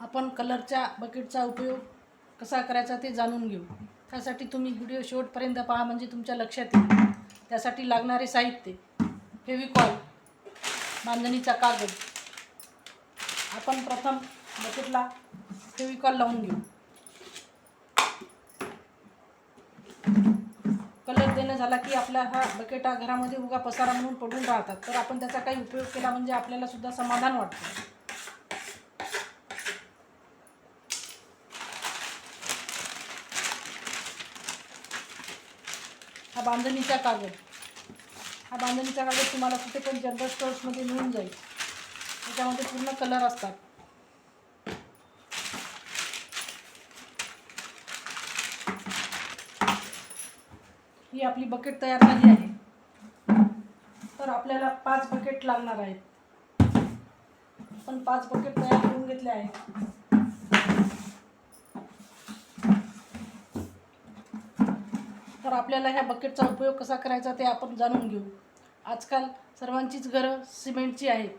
आपण कलरच्या बकेटचा उपयोग कसा करायचा ते जाणून घेऊ. त्यासाठी तुम्ही व्हिडिओ शेवटपर्यंत पहा म्हणजे तुमच्या लक्षात येईल. त्यासाठी लागणारे साहित्य फेविकॉल बांधणीचा कागद. आपण प्रथम बकेटला फेविकॉल लावून घेऊ. कलर देणं झाला की आपला हा बकेट हा घरामध्ये उगा पसारा म्हणून पडून राहतात. तर आपण त्याचा काही उपयोग केला म्हणजे आपल्याला सुद्धा समाधान वाटतं. हा बांधणीचा कागद. हा बांधणीचा कागद तुम्हाला कुठे पण जनरल स्टोर्समध्ये मिळून जाईल. त्याच्यामध्ये पूर्ण कलर असतात. ही आपली बकेट तयार झाली आहे. तर आपल्याला पाच बकेट लागणार आहेत. आपण पाच बकेट तयार करून घेतले आहेत. तर आपल्याला ह्या बकेटचा उपयोग कसा करायचा ते आपण जाणून घेऊ. आजकाल सर्वांचीच घरं सिमेंटची आहेत.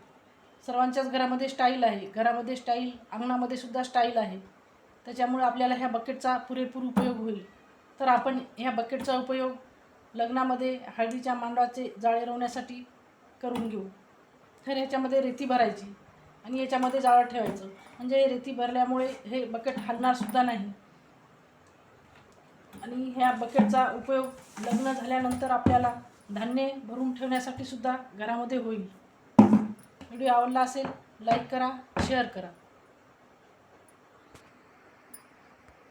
सर्वांच्याच घरामध्ये स्टाईल आहे. घरामध्ये स्टाईल अंगणामध्ये सुद्धा स्टाईल आहे. त्याच्यामुळे आपल्याला ह्या बकेटचा पुरेपूर उपयोग होईल. तर आपण ह्या बकेटचा उपयोग लग्नामध्ये हळदीच्या मांडवाचे जाळे रोवण्यासाठी करून घेऊ. तर ह्याच्यामध्ये रेती भरायची आणि याच्यामध्ये जाळं ठेवायचं. म्हणजे रेती भरल्यामुळे हे बकेट हलणारसुद्धा नाही. आणि ह्या बकेटचा उपयोग लग्न झाल्यानंतर आपल्याला धान्य भरून ठेवण्यासाठी सुद्धा घरामध्ये होईल. व्हिडिओ आवडला असेल लाईक करा शेअर करा.